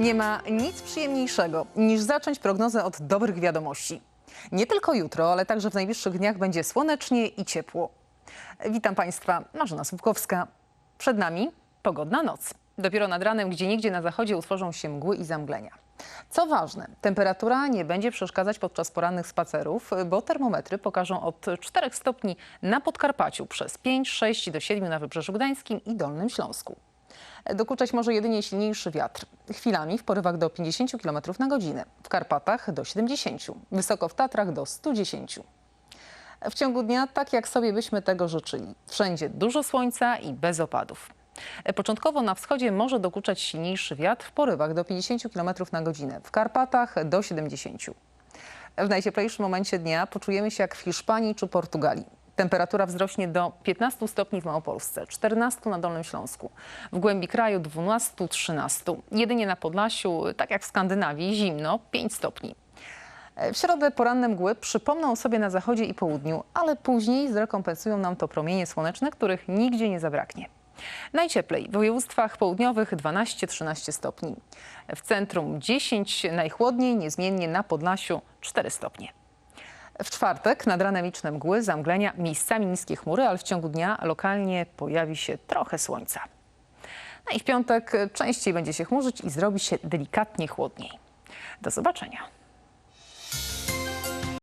Nie ma nic przyjemniejszego niż zacząć prognozę od dobrych wiadomości. Nie tylko jutro, ale także w najbliższych dniach będzie słonecznie i ciepło. Witam Państwa, Marzena Słupkowska. Przed nami pogodna noc. Dopiero nad ranem, gdzie niegdzie na zachodzie utworzą się mgły i zamglenia. Co ważne, temperatura nie będzie przeszkadzać podczas porannych spacerów, bo termometry pokażą od 4 stopni na Podkarpaciu przez 5, 6 do 7 na Wybrzeżu Gdańskim i Dolnym Śląsku. Dokuczać może jedynie silniejszy wiatr. Chwilami w porywach do 50 km na godzinę, w Karpatach do 70, wysoko w Tatrach do 110. W ciągu dnia tak jak sobie byśmy tego życzyli. Wszędzie dużo słońca i bez opadów. Początkowo na wschodzie może dokuczać silniejszy wiatr w porywach do 50 km na godzinę, w Karpatach do 70. W najcieplejszym momencie dnia poczujemy się jak w Hiszpanii czy Portugalii. Temperatura wzrośnie do 15 stopni w Małopolsce, 14 na Dolnym Śląsku, w głębi kraju 12-13. Jedynie na Podlasiu, tak jak w Skandynawii, zimno 5 stopni. W środę poranne mgły przypomną sobie na zachodzie i południu, ale później zrekompensują nam to promienie słoneczne, których nigdzie nie zabraknie. Najcieplej w województwach południowych 12-13 stopni. W centrum 10, najchłodniej niezmiennie na Podlasiu 4 stopnie. W czwartek nad ranem liczne mgły, zamglenia, miejscami niskie chmury, ale w ciągu dnia lokalnie pojawi się trochę słońca. No i w piątek częściej będzie się chmurzyć i zrobi się delikatnie chłodniej. Do zobaczenia.